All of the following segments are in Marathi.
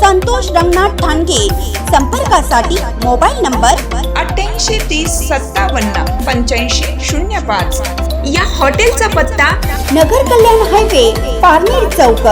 संतोष रंगनाथ ठाणगे. संपर्कासाठी मोबाईल नंबर अठ्ठ्याऐंशी तीस सत्तावन्न पंच्याऐंशी शून्य पाच. या हॉटेलचा पत्ता नगर कल्याण हायवे पारनेर चौक.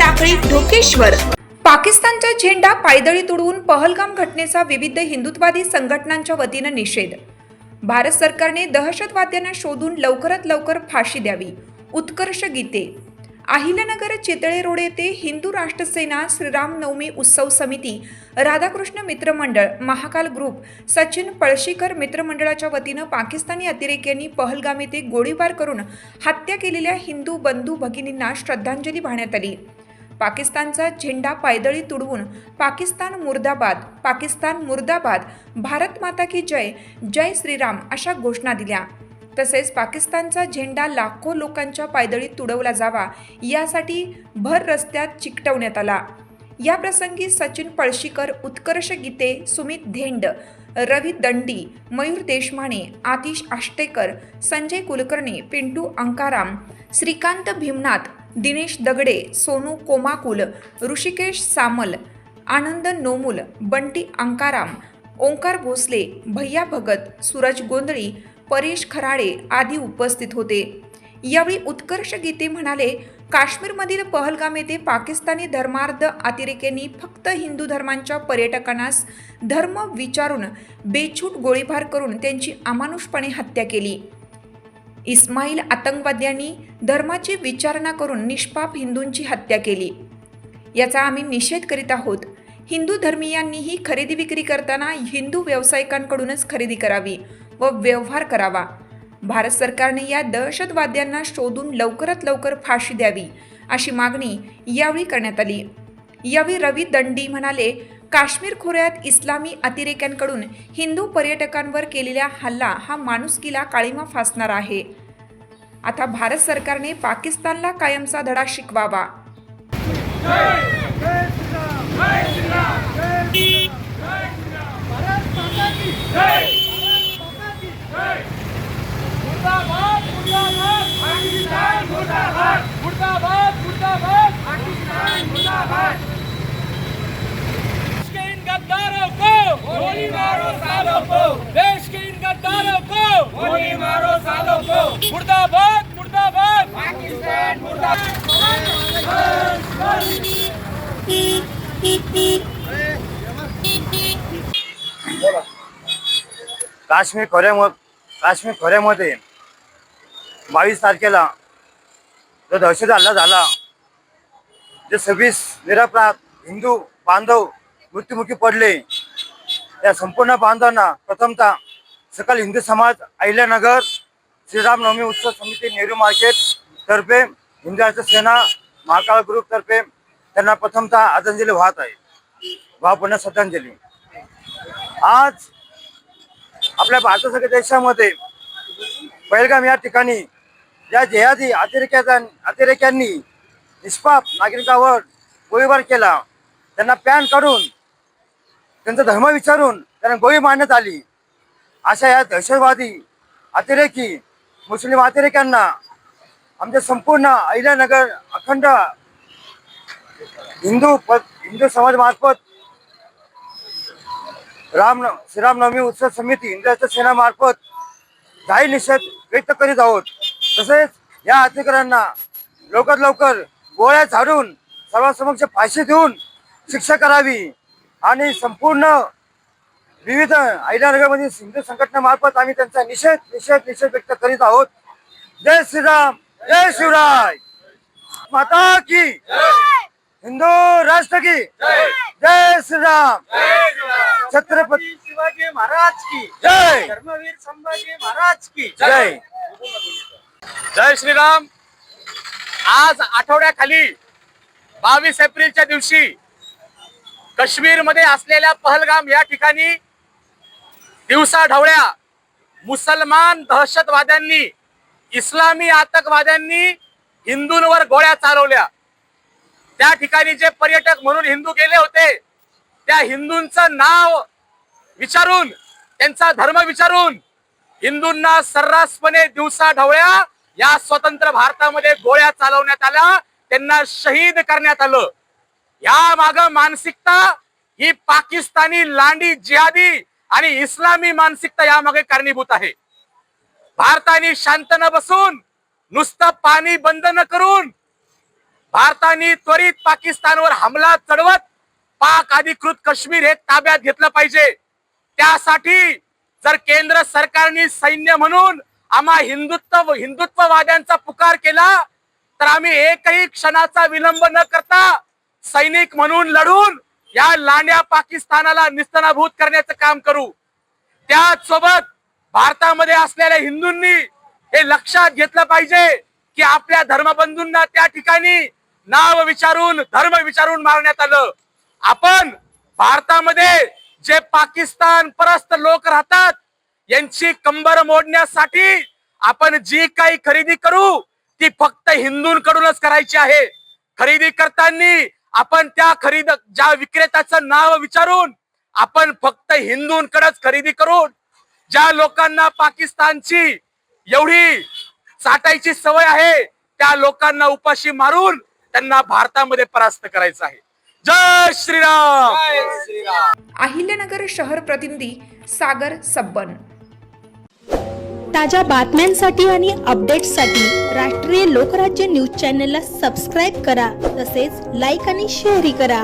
टाकळी ढोकेश्वर. पाकिस्तानचा झेंडा पायदळी तुडवून पहलगाम घटनेचा विविध हिंदुत्ववादी संघटनांच्या वतीनं निषेध. भारत सरकारने दहशतवाद्यांना शोधून लवकरात लवकर फाशी द्यावी. उत्कर्ष गीते. अहिल्यानगर चितळे रोड येथे हिंदू राष्ट्रसेना श्रीराम नवमी उत्सव समिती राधाकृष्ण मित्रमंडळ महाकाल ग्रुप सचिन पळशीकर मित्रमंडळाच्या वतीनं पाकिस्तानी अतिरेक्यांनी पहलगाम येथे गोळीबार करून हत्या केलेल्या हिंदू बंधू भगिनींना श्रद्धांजली वाहण्यात आली. पाकिस्तानचा झेंडा पायदळी तुडवून पाकिस्तान मुर्दाबाद पाकिस्तान मुर्दाबाद भारत माता की जय जय श्रीराम अशा घोषणा दिल्या. तसेच पाकिस्तानचा झेंडा लाखो लोकांच्या पायदळी तुडवला जावा यासाठी भर रस्त्यात चिकटवण्यात आला. या प्रसंगी सचिन पळशीकर उत्कर्ष गीते सुमित धेंड रवी दंडी मयूर देशमाने आतिश आष्टेकर संजय कुलकर्णी पिंटू अंकाराम श्रीकांत भीमनाथ दिनेश दगडे सोनू कोमाकुल ऋषिकेश सामल आनंद नोमुल बंटी अंकाराम ओंकार भोसले भैया भगत सूरज गोंधळी परेश खराडे आदी उपस्थित होते. यावेळी उत्कर्ष गीते म्हणाले काश्मीरमधील पहलगाम येथे पाकिस्तानी धर्मार्ध अतिरेक्यांनी फक्त हिंदू धर्मांच्या पर्यटकांनाच धर्म विचारून बेछूट गोळीबार करून त्यांची अमानुषपणे हत्या केली. इस्माईल आतंकवाद्यांनी धर्माची विचारणा करून निष्पाप हिंदूंची हत्या केली. याचा आम्ही निषेध करीत आहोत. हिंदू धर्मीयांनीही खरेदी विक्री करताना हिंदू व्यावसायिकांकडूनच खरेदी करावी. व व्यवहार करावा. भारत सरकारने या दहशतवाद्यांना शोधून लवकरात लवकर फाशी द्यावी अशी मागणी यावेळी करण्यात आली. यावेळी रवी दंडी म्हणाले काश्मीर खोऱ्यात इस्लामी अतिरेक्यांकडून हिंदू पर्यटकांवर केलेला हल्ला हा माणुसकीला काळीमा फासणार आहे. आता भारत सरकारने पाकिस्तानला कायमचा धडा शिकवावा. मुर्दाबाद मुर्दाबाद पाकिस्तान मुर्दाबाद मुर्दाबाद मुर्दाबाद पाकिस्तान मुर्दाबाद। देश के इन गद्दारों को गोली मारो सालों को। देश के इन गद्दारों को गोली मारो सालों को। मुर्दाबाद मुर्दाबाद पाकिस्तान काश्मीर खोऱ्यामध्ये काश्मीर खोऱ्यामध्ये बावीस तारखेला जो दहशत हल्ला झाला जे सव्वीस निरपराध हिंदू बांधव मृत्युमुखी पडले या संपूर्ण बांधवांना प्रथमतः सकल हिंदू समाज अहिल्यानगर श्रीरामनवमी उत्सव समिती नेहरू मार्केट तर्फे हिंदू सेना महाकाळ ग्रुप तर्फे त्यांना प्रथमतः आदरांजली वाहत आहे. भावपूर्ण श्रद्धांजली. आज आपल्या भारतासारख्या देशामध्ये बैलगाम या ठिकाणी या जेहादी अतिरेक्याचा अतिरेक्यांनी निष्पाप नागरिकावर गोळीबार केला. त्यांना पॅन काढून त्यांचा धर्म विचारून त्यांना गोळी मारण्यात आली. अशा या दहशतवादी अतिरेकी मुस्लिम अतिरेक्यांना आमच्या संपूर्ण अहिल्यानगर अखंड हिंदू प हिंदू समाजमार्फत राम श्रीरामनवमी उत्सव समिती हिंदू सेनामार्फत जाहीर निषेध व्यक्त करीत आहोत. तसेच या अधिकाऱ्यांना लवकर लवकर गोळ्या झाडून सर्वांसमक्ष फाशी देऊन शिक्षा करावी आणि संपूर्ण विविध आयडानगरमधील हिंदू संघटनेमार्फत आम्ही त्यांचा निषेध निषेध निषेध व्यक्त करीत आहोत. जय श्रीराम जय शिवराय. माता की हिंदू राष्ट्र की जय श्री राम छत्रपती शिवाजी महाराज की। जय। धर्मवीर संभाजी महाराज की। जय। जय श्रीराम। आज आठवड्याखाली बावीस एप्रिलच्या दिवशी काश्मीरमध्ये असलेल्या पहलगाम या ठिकाणी दिवसा ढवळ्या मुसलमान दहशतवाद्यांनी इस्लामी आतंकवाद्यांनी हिंदूंवर गोळ्या चालवल्या. त्या ठिकाणी जे पर्यटक म्हणून हिंदू गेले होते त्या हिंदूंचं नाव विचारून त्यांचा धर्म विचारून हिंदूंना सर्रासपणे दिवसा ढवळ्या या स्वतंत्र भारतामध्ये गोळ्या चालवण्यात आल्या त्यांना शहीद करण्यात आलं. या माग मानसिकता ही पाकिस्तानी लांडी जिहादी आणि इस्लामी मानसिकता यामागे कारणीभूत आहे. भारताने शांत न बसून नुसतं पाणी बंद न करून भारताने त्वरित पाकिस्तानवर हमला चढवत पाक अधिकृत काश्मीर हे ताब्यात घेतलं पाहिजे. त्यासाठी जर केंद्र सरकारने सैन्य म्हणून आम्हा हिंदुत्व हिंदुत्ववाद्यांचा पुकार केला तर आम्ही एकही क्षणाचा विलंब न करता सैनिक म्हणून लढून या लांड्या पाकिस्तानाला निस्तनाभूत करण्याचं काम करू. त्याच सोबत भारतामध्ये असलेल्या हिंदूंनी हे लक्षात घेतलं पाहिजे की आपल्या धर्मबंधूंना त्या ठिकाणी नाव विचारून धर्म विचारून मारण्यात आलं. आपण भारतामध्ये जे पाकिस्तान परस्त लोक राहतात यांची कंबर मोडण्यासाठी आपण जी काही खरेदी करू ती फक्त हिंदूंकडूनच करायची आहे. खरेदी करताना आपण त्या खरेद ज्या विक्रेत्याचं नाव विचारून आपण फक्त हिंदूंकडेच खरेदी करून ज्या लोकांना पाकिस्तानची एवढी चाटायची सवय आहे त्या लोकांना उपाशी मारून त्यांना भारतामध्ये परास्त करायचं आहे. जय श्रीराम! अहिल्यानगर शहर प्रतिनिधी सागर सब्बन ताज्या बातम्यांसाठी आणि अपडेट्ससाठी राष्ट्रीय लोकराज्य न्यूज चॅनलला सबस्क्राईब करा तसेच लाईक आणि शेअरही करा.